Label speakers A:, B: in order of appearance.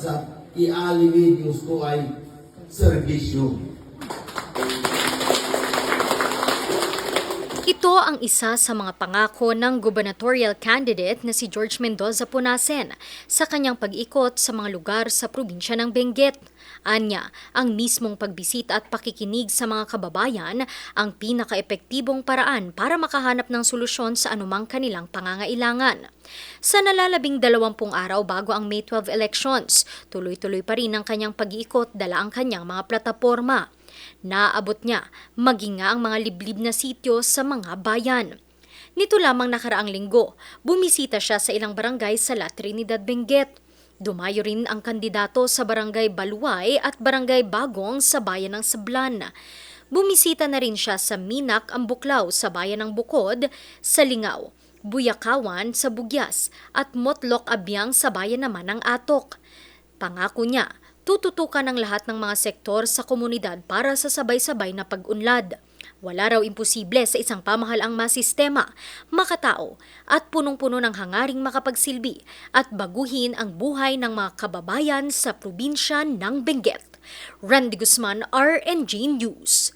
A: sa ialiwin gusto ay serbisyo.
B: Ito ang isa sa mga pangako ng gubernatorial candidate na si George Mendoza Punasen sa kanyang pag-ikot sa mga lugar sa probinsya ng Benguet. Anya, ang mismong pagbisita at pakikinig sa mga kababayan ang pinaka-epektibong paraan para makahanap ng solusyon sa anumang kanilang pangangailangan. Sa nalalabing dalawampung araw bago ang May 12 elections, tuloy-tuloy pa rin ang kanyang pag-iikot dala ang kanyang mga plataporma. Naabot niya maging nga ang mga liblib na sityo sa mga bayan. Nito lamang nakaraang linggo, bumisita siya sa ilang barangay sa La Trinidad Benguet. Dumayo rin ang kandidato sa barangay Baluay at barangay Bagong sa bayan ng Sablan. Bumisita na rin siya sa Minak, Ambuklaw sa bayan ng Bukod, sa Lingaw, Buyakawan sa Bugyas at Motlok Abyang sa bayan naman ng Atok. Pangako niya, tututukan ang lahat ng mga sektor sa komunidad para sa sabay-sabay na pag-unlad. Wala raw imposible sa isang pamahalaang masistema, makatao at punong-puno ng hangaring makapagsilbi at baguhin ang buhay ng mga kababayan sa probinsya ng Benguet. Randy Guzman, RNG News.